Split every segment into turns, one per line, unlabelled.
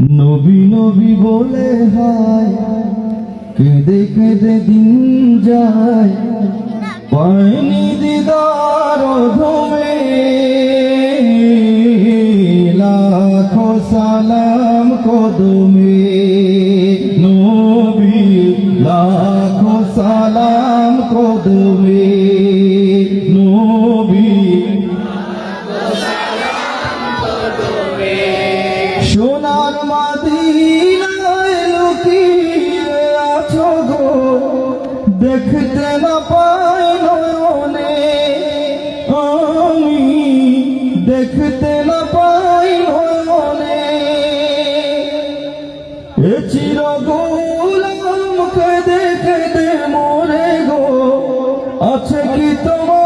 নবী নবী বলে হায় কেঁদে কেঁদে দিন যায়। পায়নি দিদার ঘুমে লাখো সালাম কদমে সোনার মাদিনায় লুকিয়ে আছো গো, দেখতে না পাই নয়নে। আমি দেখতে না পাই নয়নে। এ চির গোলাম কেঁদে কেঁদে মরে গো, আছে কি তোমার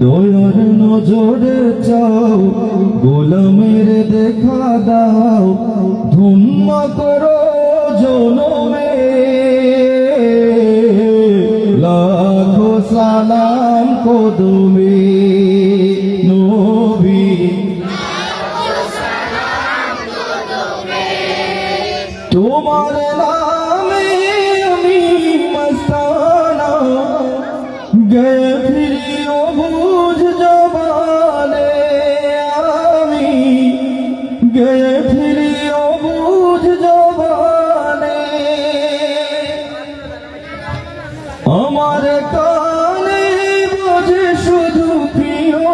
দয়ার নজরে চাও, গোলামের দেখা দাও, ধুম্ম করো জনমে। লাখো সালাম কদমে, নবী। তোমার নামে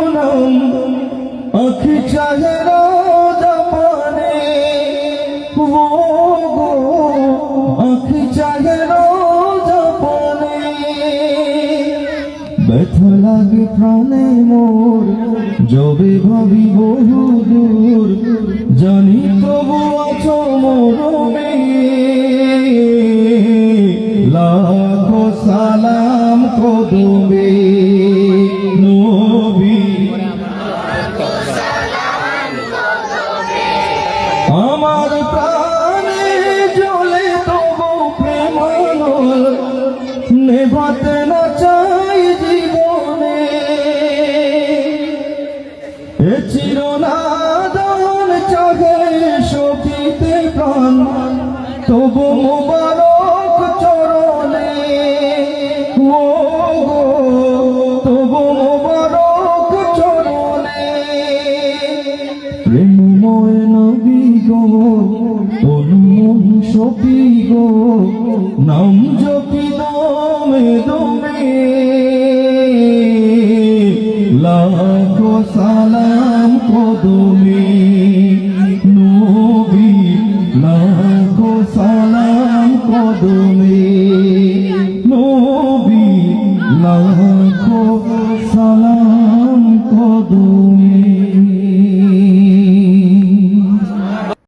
প্রিয় নাম আখি আখি প্রাণে মোর, যবে ভাবি বহু দূর। জানি তবু আছো মরমে। লাখো সালাম কদমে। তবু মুবারক চরণে। তবু মুবারক চরণে। প্রেমময় নবী গো অনুমন সপি গো, নাম জপি দমে দমে। লাখো সালাম কদমে। সালাম